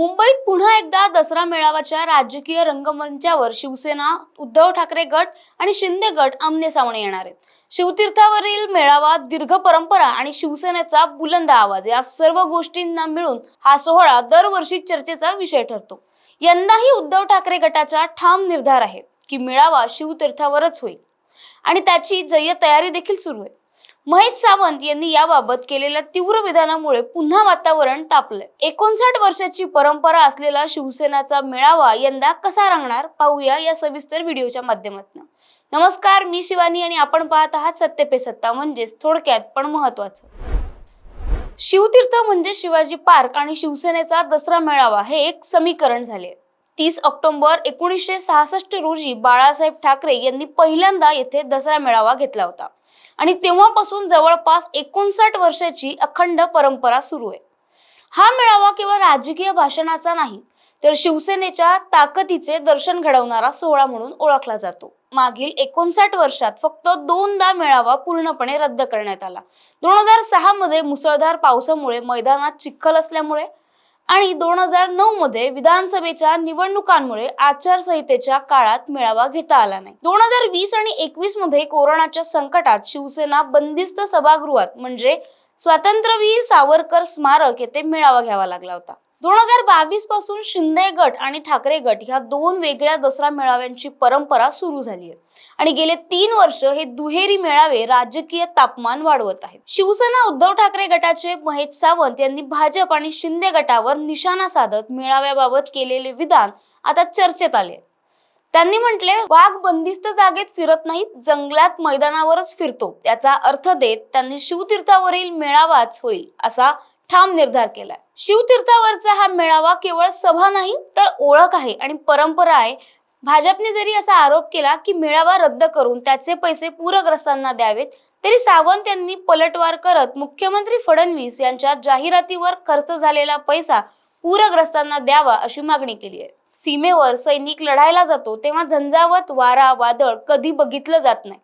मुंबईत पुन्हा एकदा दसरा मेळाव्याच्या राजकीय रंगमंचावर शिवसेना उद्धव ठाकरे गट आणि शिंदे गट आमने सामने येणार आहेत. शिवतीर्थावरील मेळावा दीर्घ परंपरा आणि शिवसेनेचा बुलंद आवाज या सर्व गोष्टींना मिळून हा सोहळा दरवर्षी चर्चेचा विषय ठरतो. यंदाही उद्धव ठाकरे गटाचा ठाम निर्धार आहे की मेळावा शिवतीर्थावरच होईल. आणि त्याची जय्य तयारी देखील सुरू आहे. महेश सावंत यांनी याबाबत केलेल्या तीव्र विधानामुळे पुन्हा वातावरण तापलंय. एकोणसाठ वर्षाची परंपरा असलेला शिवसेनाचा मेळावा यंदा कसा रंगणार पाहूया या सविस्तर व्हिडिओच्या माध्यमातून. नमस्कार मी शिवानी आणि आपण पाहत आहात सत्य पे सत्ता म्हणजेच थोडक्यात पण महत्वाचं शिवतीर्थ म्हणजे शिवाजी पार्क आणि शिवसेनेचा दसरा मेळावा हे एक समीकरण झाले. तीस ऑक्टोबर एकोणीसशे सहासष्ट रोजी बाळासाहेब ठाकरे यांनी पहिल्यांदा येथे दसरा मेळावा घेतला होता. आणि तेव्हापासून जवळपास एकोणसाठ वर्षाची अखंड परंपरा सुरू आहे. हा मेळावा केवळ राजकीय भाषणाचा नाही तर शिवसेनेच्या ताकदीचे दर्शन घडवणारा सोहळा म्हणून ओळखला जातो. मागील एकोणसाठ वर्षात फक्त दोनदा मेळावा पूर्णपणे रद्द करण्यात आला. दोन हजार सहा मध्ये मुसळधार पावसामुळे मैदानात चिखल असल्यामुळे आणि दोन हजार नऊ मध्ये विधानसभेच्या निवडणुकांमुळे आचारसंहितेच्या काळात मेळावा घेता आला नाही. दोन हजार वीस आणि एकवीसमध्ये कोरोनाच्या संकटात शिवसेना बंदिस्त सभागृहात म्हणजे स्वातंत्र्यवीर सावरकर स्मारक येथे मेळावा घ्यावा लागला होता. दोन हजार बावीसपासून शिंदे गट आणि ठाकरे गट ह्या दोन वेगळ्या दसरा मेळाव्यांची परंपरा सुरू झाली आहे. आणि गेले तीन वर्ष हे दुहेरी मेळावे राजकीय तापमान वाढवत आहेत. शिवसेना उद्धव ठाकरे गटाचे महेश सावंत यांनी भाजप आणि शिंदे गटावर निशाणा साधत मेळाव्याबाबत केलेले विधान आता चर्चेत आले त्यांनी म्हटले वाघ बंदिस्त जागेत फिरत नाहीत जंगलात मैदानावरच फिरतो. त्याचा अर्थ देत त्यांनी शिवतीर्थावरील मेळावाच होईल असा ठाम निर्धार केलाय. शिवतीर्थावरचा हा मेळावा केवळ सभा नाही तर ओळख आहे आणि परंपरा आहे. भाजपने जरी असा आरोप केला की मेळावा रद्द करून त्याचे पैसे पूरग्रस्तांना द्यावेत तरी सावंत यांनी पलटवार करत मुख्यमंत्री फडणवीस यांच्या जाहिरातीवर खर्च झालेला पैसा पूरग्रस्तांना द्यावा अशी मागणी केली आहे. सीमेवर सैनिक लढायला जातो तेव्हा झंझावत वारा वादळ कधी बघितलं जात नाही.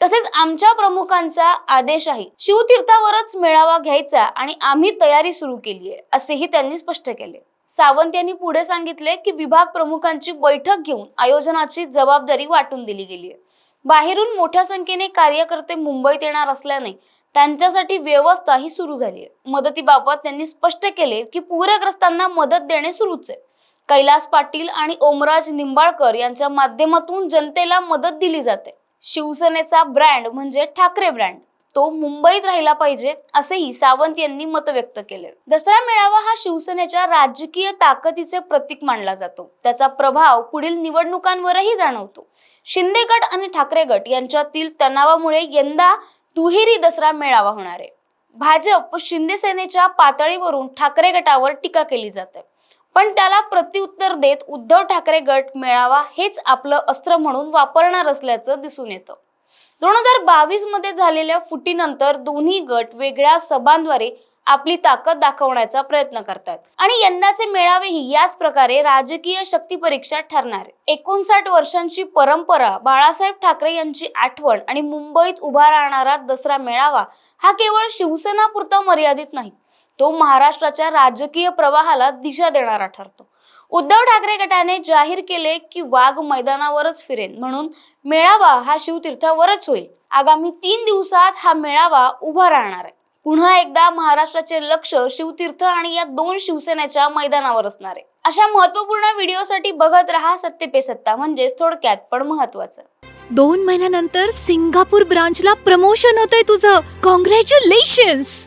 तसेच आमच्या प्रमुखांचा आदेश आहे. शिवतीर्थावरच मेळावा घ्यायचा आणि आम्ही तयारी सुरू केली आहे असेही त्यांनी स्पष्ट केले. सावंत यांनी पुढे सांगितले की विभाग प्रमुखांची बैठक घेऊन आयोजनाची जबाबदारी वाटून दिली गेली आहे बाहेरून मोठ्या संख्येने कार्यकर्ते मुंबईत येणार असल्याने त्यांच्यासाठी व्यवस्था ही सुरू झाली आहे मदतीबाबत त्यांनी स्पष्ट केले की पूरग्रस्तांना मदत देणे सुरूच आहे. कैलास पाटील आणि ओमराज निंबाळकर यांच्या माध्यमातून जनतेला मदत दिली जाते. शिवसेनेचा ब्रँड म्हणजे ठाकरे ब्रँड तो मुंबईत राहिला पाहिजे असेही सावंत यांनी मत व्यक्त केले दसरा मेळावा हा शिवसेनेच्या राजकीय ताकदीचे प्रतीक मानला जातो. त्याचा प्रभाव पुढील निवडणुकांवरही जाणवतो. शिंदे गट आणि ठाकरे गट यांच्यातील तणावामुळे यंदा दुहेरी दसरा मेळावा होणार आहे. भाजप व शिंदे सेनेच्या पातळीवरून ठाकरे गटावर टीका केली जाते. पण त्याला प्रत्युत्तर देत उद्धव ठाकरे गट मेळावा हेच आपलं अस्त्र म्हणून वापरणार असल्याचं दिसून येतं. दोन हजार बावीसमध्ये झालेल्या फुटीनंतर दोन्ही गट वेगळ्या सभांद्वारे आपली ताकद दाखवण्याचा प्रयत्न करतात. आणि यंदाचे मेळावेही याच प्रकारे राजकीय शक्ती परीक्षा ठरणार एकोणसाठ वर्षांची परंपरा बाळासाहेब ठाकरे यांची आठवण आणि मुंबईत उभा राहणारा दसरा मेळावा हा केवळ शिवसेना पुरता मर्यादित नाही तो महाराष्ट्राच्या राजकीय प्रवाहाला दिशा देणारा ठरतो. उद्धव ठाकरे गटाने जाहीर केले की वाघ मैदानावरच फिरेन म्हणून मेळावा हा शिवतीर्थावरच होईल. आगामी तीन दिवसात हा मेळावा उभा राहणार आहे. पुन्हा एकदा महाराष्ट्राचे लक्ष शिवतीर्थ आणि या दोन शिवसेनेच्या मैदानावर असणार आहे. अशा महत्त्वपूर्ण व्हिडिओसाठी बघत राहा सत्य पे सत्ता म्हणजेच थोडक्यात पण महत्वाचं दोन महिन्यानंतर सिंगापूर ब्रांचला प्रमोशन होतंय तुझं. कॉंग्रॅच्युलेशन्स